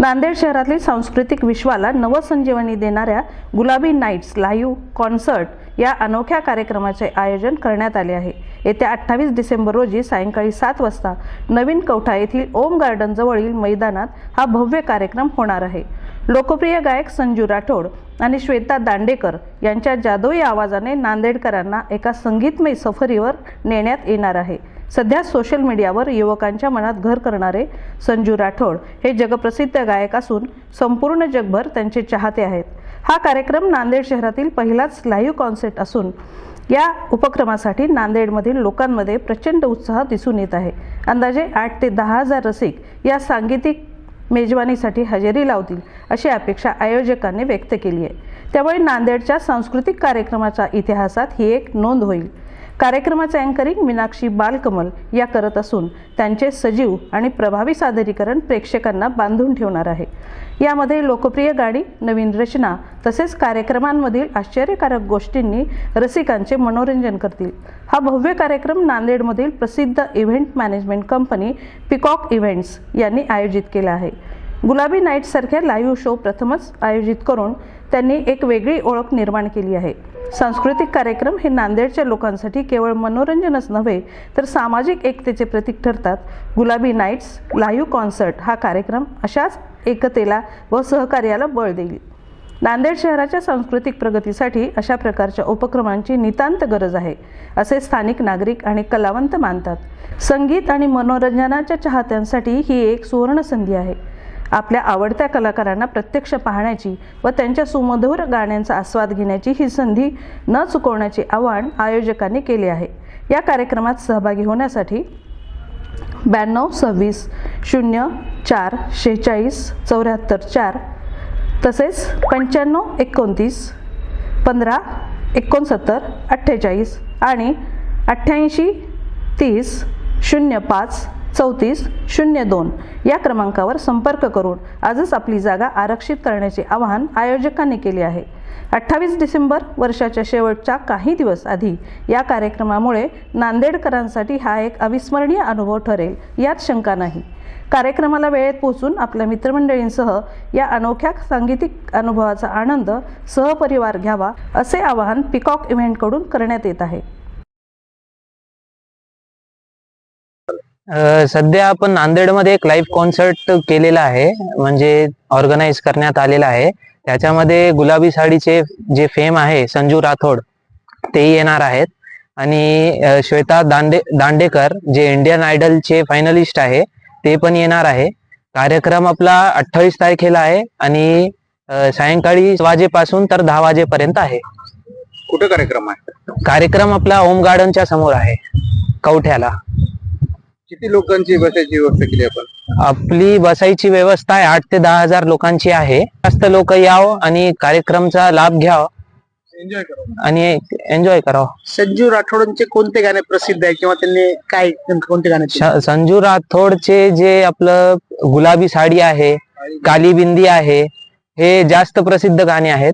नांदेड शहरातील सांस्कृतिक विश्वाला नवसंजीवनी देणाऱ्या गुलाबी नाईट्स लाईव्ह कॉन्सर्ट या अनोख्या कार्यक्रमाचे आयोजन करण्यात आले आहे. येत्या अठ्ठावीस डिसेंबर रोजी सायंकाळी सात वाजता नवीन कवठा येथील ओम गार्डन जवळील मैदानात हा भव्य कार्यक्रम होणार आहे. लोकप्रिय गायक संजू राठोड आणि श्वेता दांडेकर यांच्या जादोई आवाजाने नांदेडकरांना एका संगीतमय सफरीवर नेण्यात येणार आहे. सध्या सोशल मीडियावर युवकांच्या मनात घर करणारे संजू राठोड हे जगप्रसिद्ध गायक असून संपूर्ण जगभर त्यांचे चाहते आहेत. हा कार्यक्रम नांदेड शहरातील पहिलाच लाईव्ह कॉन्सर्ट असून या उपक्रमासाठी नांदेडमधील लोकांमध्ये प्रचंड उत्साह दिसून येत आहे. अंदाजे आठ ते दहा हजार रसिक या सांगीतिक मेजवानीसाठी हजेरी लावतील अशी अपेक्षा आयोजकांनी व्यक्त केली आहे. त्यामुळे नांदेडच्या सांस्कृतिक कार्यक्रमाच्या इतिहासात ही एक नोंद होईल. कार्यक्रमाचे अँकरिंग मीनाक्षी बालकमल या करत असून त्यांचे सजीव आणि प्रभावी सादरीकरण प्रेक्षकांना बांधून ठेवणार आहे. यामध्ये लोकप्रिय गाणी नवीन रचना तसेच कार्यक्रमांमधील आश्चर्यकारक गोष्टींनी रसिकांचे मनोरंजन करतील. हा भव्य कार्यक्रम नांदेडमधील प्रसिद्ध event management company peacock events यांनी आयोजित केला आहे. गुलाबी नाईटसारख्या लाईव्ह शो प्रथमच आयोजित करून त्यांनी एक वेगळी ओळख निर्माण केली आहे. सांस्कृतिक कार्यक्रम हे नांदेडच्या लोकांसाठी केवळ मनोरंजनच नव्हे तर सामाजिक एकतेचे प्रतीक ठरतात. गुलाबी नाईट्स लाईव्ह कॉन्सर्ट हा कार्यक्रम अशाच एकतेला व सहकार्याला बळ देईल. नांदेड शहराच्या सांस्कृतिक प्रगतीसाठी अशा प्रकारच्या उपक्रमांची नितांत गरज आहे असे स्थानिक नागरिक आणि कलावंत मानतात. संगीत आणि मनोरंजनाच्या चाहत्यांसाठी ही एक सुवर्ण संधी आहे. आपल्या आवडत्या कलाकारांना प्रत्यक्ष पाहण्याची व त्यांच्या सुमधुर गाण्यांचा आस्वाद घेण्याची ही संधी न चुकवण्याचे आवाहन आयोजकांनी केले आहे. या कार्यक्रमात सहभागी होण्यासाठी ब्याण्णव सव्वीस शून्य चार शेहेचाळीस चौऱ्याहत्तर चार तसेच पंच्याण्णव एकोणतीस पंधरा एकोणसत्तर अठ्ठेचाळीस आणि अठ्ठ्याऐंशी तीस शून्य पाच चौतीस शून्य दोन या क्रमांकावर संपर्क करून आजच आपली जागा आरक्षित करण्याचे आवाहन आयोजकांनी केले आहे. अठ्ठावीस डिसेंबर वर्षाच्या शेवटच्या काही दिवस आधी या कार्यक्रमामुळे नांदेडकरांसाठी हा एक अविस्मरणीय अनुभव ठरेल यात शंका नाही. कार्यक्रमाला वेळेत पोहोचून आपल्या मित्रमंडळींसह या अनोख्या सांगीतिक अनुभवाचा आनंद सहपरिवार घ्यावा असे आवाहन पिकॉक इव्हेंटकडून करण्यात येत आहे. सध्या आपण नांदेडमध्ये एक लाईव्ह कॉन्सर्ट केलेला आहे म्हणजे ऑर्गनाईज करण्यात आलेला आहे. त्याच्यामध्ये गुलाबी साडीचे जे फेम आहे संजू राठोड तेही येणार आहेत. आणि श्वेता दांडे दांडेकर जे इंडियन आयडलचे फायनलिस्ट आहे ते पण येणार आहे. कार्यक्रम आपला अठ्ठावीस तारखेला आहे आणि सायंकाळी वाजेपासून तर दहा वाजेपर्यंत आहे. कुठं कार्यक्रम आहे? कार्यक्रम आपला होम गार्डनच्या समोर आहे कवठ्याला. किती लोकांची बसायची व्यवस्था केली आपण? आपली बसायची व्यवस्था आहे आठ ते दहा हजार लोकांची आहे. जास्त लोक यावं आणि कार्यक्रमचा लाभ घ्यावा. एन्जॉय करा आणि एन्जॉय करावं. संजू राठोडांचे कोणते गाणे प्रसिद्ध आहे किंवा त्यांनी काय कोणते गाणे श- संजू राठोडचे जे आपलं गुलाबी साडी आहे काली बिंदी आहे हे जास्त प्रसिद्ध गाणे आहेत.